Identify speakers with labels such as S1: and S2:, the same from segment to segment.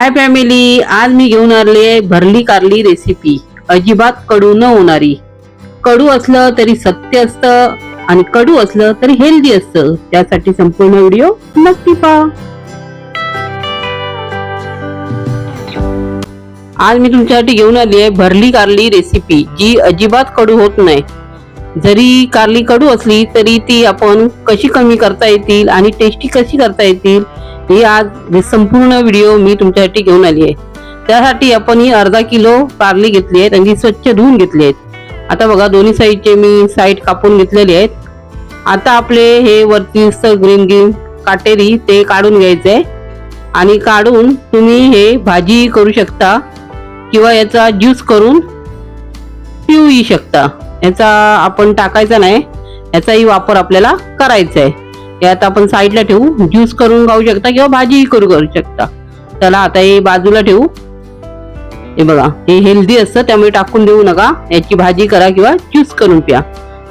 S1: Hi family आज मी घेऊन आले भरली कारली रेसिपी अजिबात कडू न होणारी. कडू असलं तरी सत्य असतं आणि कडू असलं तरी हेल्दी असतं. त्यासाठी संपूर्ण व्हिडिओ नक्की पहा. आज मी तुमच्यासाठी घेऊन आली आहे भरली कारली रेसिपी जी अजिबात कडू होत नाही. जरी कारली कडू असली तरी ती आपण कशी कमी करता येतील आणि टेस्टी कशी करता येतील ही आज ही संपूर्ण व्हिडिओ मी तुमच्यासाठी घेऊन आली आहे. त्यासाठी आपण ही अर्धा किलो कारली घेतली आहेत आणि स्वच्छ धुवून घेतली आहेत. आता बघा दोन्ही साईडचे मी साईड कापून घेतलेले आहेत. आता आपले हे वरती ग्रीन ग्रीन काटेरी ते काढून घ्यायचे. आहे आणि काढून तुम्ही हे भाजी करू शकता किंवा याचा ज्यूस करून पिऊही शकता. याचा आपण टाकायचा नाही याचाही वापर आपल्याला करायचा आहे. हे आता आपण साईडला ठेवू. ज्यूस करून खाऊ शकता किंवा भाजीही करू करू शकता. चला आता हे बाजूला ठेवू. हे बघा हे हेल्दी असतं त्यामुळे टाकून देऊ नका. याची भाजी करा किंवा ज्यूस करून प्या.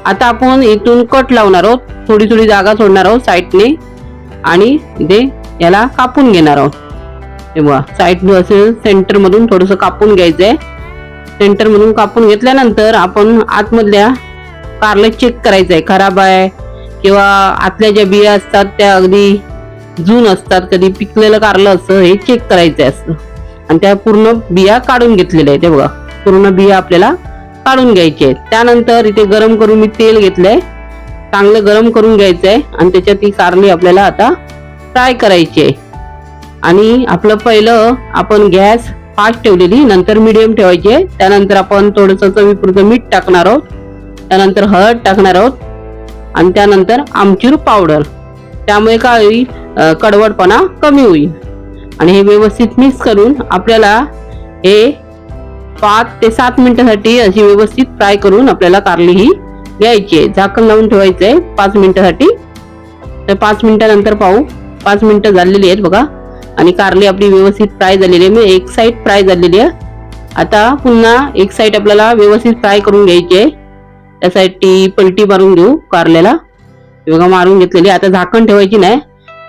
S1: आता आपण इथून कट लावणार आहोत. थोडी थोडी जागा सोडणार आहोत साईडने. आणि इथे याला कापून घेणार आहोत. हे बघा साईड असेल सेंटरमधून थोडंसं कापून घ्यायचंय. आहे सेंटरमधून कापून घेतल्यानंतर आपण आतमधल्या कारले चेक करायचंय. खराब आहे किंवा आतल्या ज्या बिया असतात त्या अगदी जून असतात कधी पिकलेलं कारलं असतं हे चेक करायचं असतं आणि त्या पूर्ण बिया काढून घेतलेल्या आहेत हे बघा. पूर्ण बिया आपल्याला काढून घ्यायचे आहेत. त्यानंतर इथे गरम करून मी तेल घेतलंय. चांगलं गरम करून घ्यायचं आहे आणि त्याच्यात ती कारली आपल्याला आता फ्राय करायची आहे. आणि आपलं पहिलं आपण गॅस फास्ट ठेवलेली नंतर मिडियम ठेवायची आहे. त्यानंतर आपण थोडंसं चवीपुरतं मीठ टाकणार आहोत. त्यानंतर हळद टाकणार आहोत. आणि त्यानंतर आमचूर पावडर त्यामुळे काय होईल? कडवडपणा कडवटपणा कमी होईल. आणि हे व्यवस्थित मिक्स करून आपल्याला हे पाच ते सात मिनिटासाठी अशी व्यवस्थित फ्राय करून आपल्याला कारली ही घ्यायची आहे. झाकण लावून ठेवायचं आहे पाच मिनिटासाठी. तर पाच मिनिटानंतर पाहू. पाच मिनिटं झालेली आहेत बघा. आणि कारली आपली व्यवस्थित फ्राय झालेली आहे. म्हणजे एक साईड फ्राय झालेली आहे. आता पुन्हा एक साईड आपल्याला व्यवस्थित फ्राय करून घ्यायची आहे. त्यासाठी पलटी मारून घेऊ कारल्याला. हे बघा मारून घेतलेली आहे. आता झाकण ठेवायची नाही.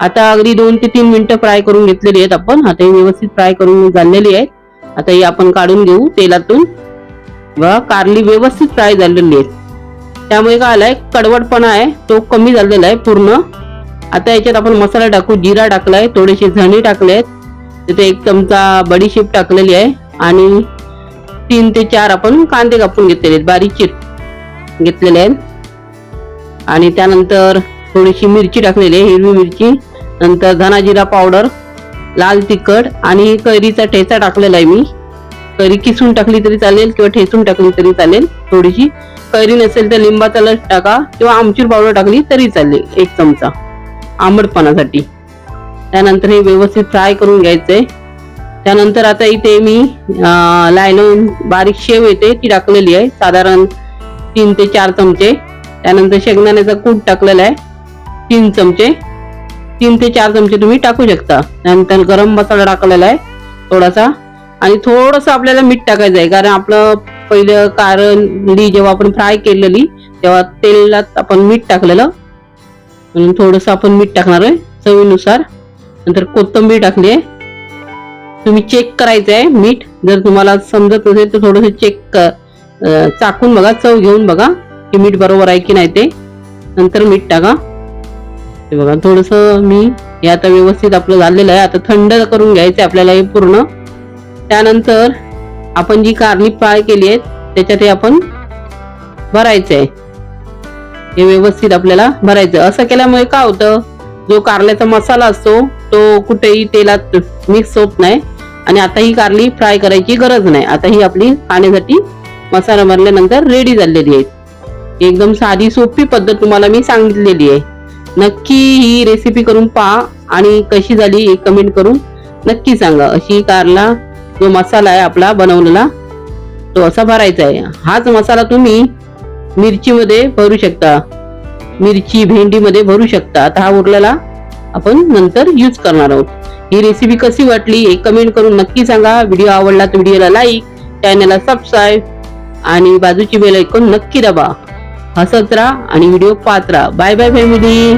S1: आता अगदी दोन ते तीन मिनिटं फ्राय करून घेतलेली आहेत आपण. आता ही व्यवस्थित फ्राय करून झालेली आहे आता ही आपण काढून घेऊ तेलातून. बघा कारली व्यवस्थित फ्राय झालेली आहेत. त्यामुळे काय आलाय? कडवटपणा आहे. तो कमी झालेला आहे पूर्ण. आता याच्यात आपण मसाला टाकू. जिरा टाकलाय. थोडेसे धणे टाकले आहेत. तिथे एक चमचा बडीशेप टाकलेली आहे. आणि तीन ते चार आपण कांदे कापून घेतलेले आहेत. बारीक चिर. घेतलेले आहेत. आणि त्यानंतर थोडीशी मिरची टाकलेली आहे हिरवी मिरची. नंतर धना जिरा पावडर लाल तिखट आणि कैरीचा ठेचा टाकलेला आहे मी. कैरी किसून टाकली तरी चालेल किंवा ठेचून टाकली तरी चालेल थोडीशी. कैरी नसेल तर लिंबाचा लस टाका किंवा आमचूर पावडर टाकली तरी चालेल एक चमचा आंबटपणासाठी त्यानंतर हे व्यवस्थित फ्राय करून घ्यायचंय त्यानंतर आता इथे मी लायन बारीक शेव येते ती टाकलेली आहे. साधारण तीन ते चार चमचे. त्यानंतर शेंगदाण्याचा कूट टाकलेला आहे तीन चमचे. तीन ते चार चमचे तुम्ही टाकू शकता. त्यानंतर गरम मसाला टाकलेला आहे थोडासा. आणि थोडंसं आपल्याला मीठ टाकायचं आहे कारण आपलं पहिलं कारली जेव्हा आपण फ्राय केलेली तेव्हा तेलात आपण मीठ टाकलेलं. म्हणून थोडंसं आपण मीठ टाकणार आहे चवीनुसार. नंतर कोथिंबीर टाकली आहे. तुम्ही चेक करायचं आहे मीठ. जर तुम्हाला समजत नसेल तर थोडंसं चेक चाकून बघा चव घेऊन बघा की मीठ बरोबर आहे की नाही ते. नंतर मीठ टाका. हे बघा थोडस मी हे आता व्यवस्थित आपलं झालेलं आहे. आता थंड करून घ्यायचं आहे आपल्याला हे पूर्ण. त्यानंतर आपण जी कारली फ्राय केली आहे त्याच्यात हे आपण भरायचं आहे हे व्यवस्थित आपल्याला भरायचं असं केल्यामुळे काय होतं? जो कारल्याचा मसाला असतो तो कुठेही तेलात मिक्स होत नाही. आणि आता ही कारली फ्राय करायची गरज नाही. आता ही आपली खाण्यासाठी मसाला भरल्यानंतर रेडी झालेली आहेत एकदम साधी सोपी पद्धत तुम्हाला मी सांगितलेली आहे. नक्की ही रेसिपी करून पहा आणि कशी झाली एक कमेंट करून नक्की सांगा. अशी कारला जो मसाला आहे आपला बनवलेला तो असा भरायचा आहे. हाच मसाला तुम्ही मिरचीमध्ये भरू शकता. मिरची भेंडीमध्ये भरू शकता. आता हा उरलेला आपण नंतर यूज करणार आहोत. ही रेसिपी कशी वाटली एक कमेंट करून नक्की सांगा. व्हिडिओ आवडला तर व्हिडिओला लाईक चॅनलला सबस्क्राईब आणि बाजूची बेल ऐकून नक्की दाबा. हसत राहा आणि व्हिडिओ पाहत राहा. Bye bye family.